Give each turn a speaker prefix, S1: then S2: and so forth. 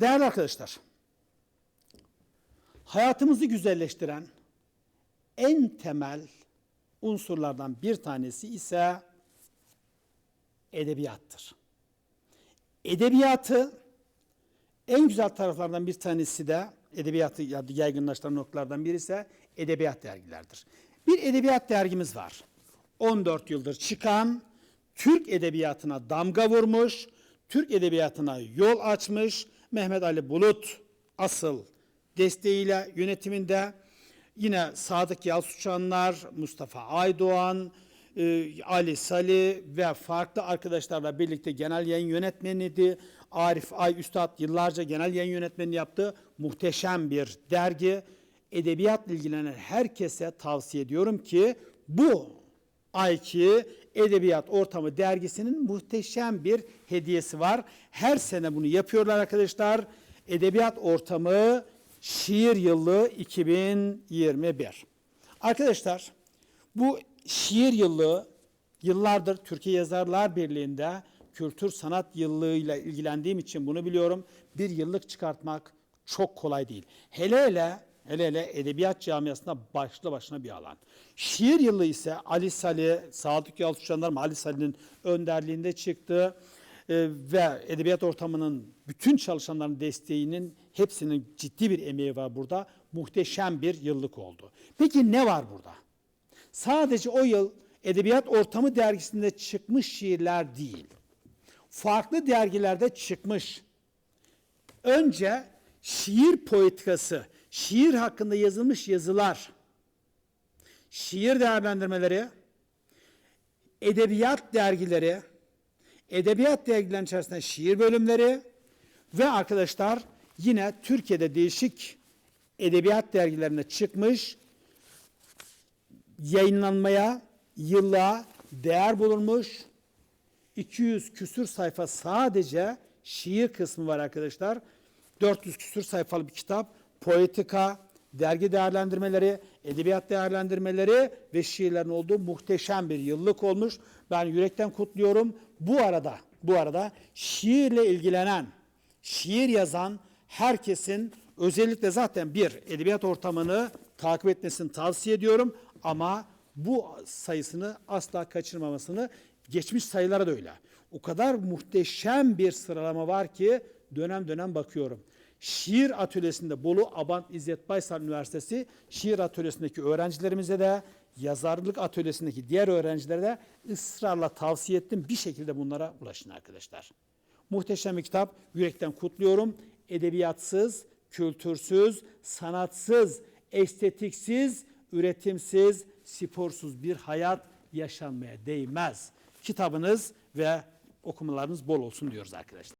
S1: Değerli arkadaşlar, hayatımızı güzelleştiren en temel unsurlardan bir tanesi ise edebiyattır. Edebiyatı en güzel taraflardan bir tanesi de edebiyatı yaygınlaştıran noktalardan biri ise edebiyat dergilerdir. Bir edebiyat dergimiz var. 14 yıldır çıkan, Türk edebiyatına damga vurmuş, Türk edebiyatına yol açmış Mehmet Ali Bulut asıl desteğiyle yönetiminde yine Sadık Yalçıçanlar, Mustafa Aydoğan, e, Ali Sali ve farklı arkadaşlarla birlikte genel yayın yönetmeniydi. Arif Ay Üstad yıllarca genel yayın yönetmeni yaptı. Muhteşem bir dergi. Edebiyatla ilgilenen herkese tavsiye ediyorum ki bu ayki Edebiyat Ortamı dergisinin muhteşem bir hediyesi var. Her sene bunu yapıyorlar arkadaşlar. Edebiyat Ortamı Şiir Yılı 2021. Arkadaşlar bu şiir yıllığı yıllardır Türkiye Yazarlar Birliği'nde kültür sanat yıllığıyla ilgilendiğim için bunu biliyorum. Bir yıllık çıkartmak çok kolay değil. Hele hele hele hele edebiyat camiasında başlı başına bir alan. Şiir yılı ise Ali Sali, Sadık Yalçınlar Ali Sali'nin önderliğinde çıktı. Ee, ve edebiyat ortamının bütün çalışanların desteğinin hepsinin ciddi bir emeği var burada. Muhteşem bir yıllık oldu. Peki ne var burada? Sadece o yıl Edebiyat Ortamı dergisinde çıkmış şiirler değil. Farklı dergilerde çıkmış. Önce şiir poetikası, şiir hakkında yazılmış yazılar, şiir değerlendirmeleri, edebiyat dergileri, edebiyat dergilerinin içerisinde şiir bölümleri ve arkadaşlar yine Türkiye'de değişik edebiyat dergilerine çıkmış yayınlanmaya yıllığa değer bulunmuş 200 küsür sayfa sadece şiir kısmı var arkadaşlar. 400 küsür sayfalı bir kitap. Poetika, dergi değerlendirmeleri, edebiyat değerlendirmeleri ve şiirlerin olduğu muhteşem bir yıllık olmuş. Ben yürekten kutluyorum. Bu arada, bu arada şiirle ilgilenen, şiir yazan herkesin özellikle zaten bir edebiyat ortamını takip etmesini tavsiye ediyorum ama bu sayısını asla kaçırmamasını geçmiş sayılara da öyle. O kadar muhteşem bir sıralama var ki dönem dönem bakıyorum. Şiir atölyesinde Bolu Abant İzzet Baysal Üniversitesi şiir atölyesindeki öğrencilerimize de yazarlık atölyesindeki diğer öğrencilere de ısrarla tavsiye ettim. Bir şekilde bunlara ulaşın arkadaşlar. Muhteşem bir kitap. Yürekten kutluyorum. Edebiyatsız, kültürsüz, sanatsız, estetiksiz, üretimsiz, sporsuz bir hayat yaşanmaya değmez. Kitabınız ve okumalarınız bol olsun diyoruz arkadaşlar.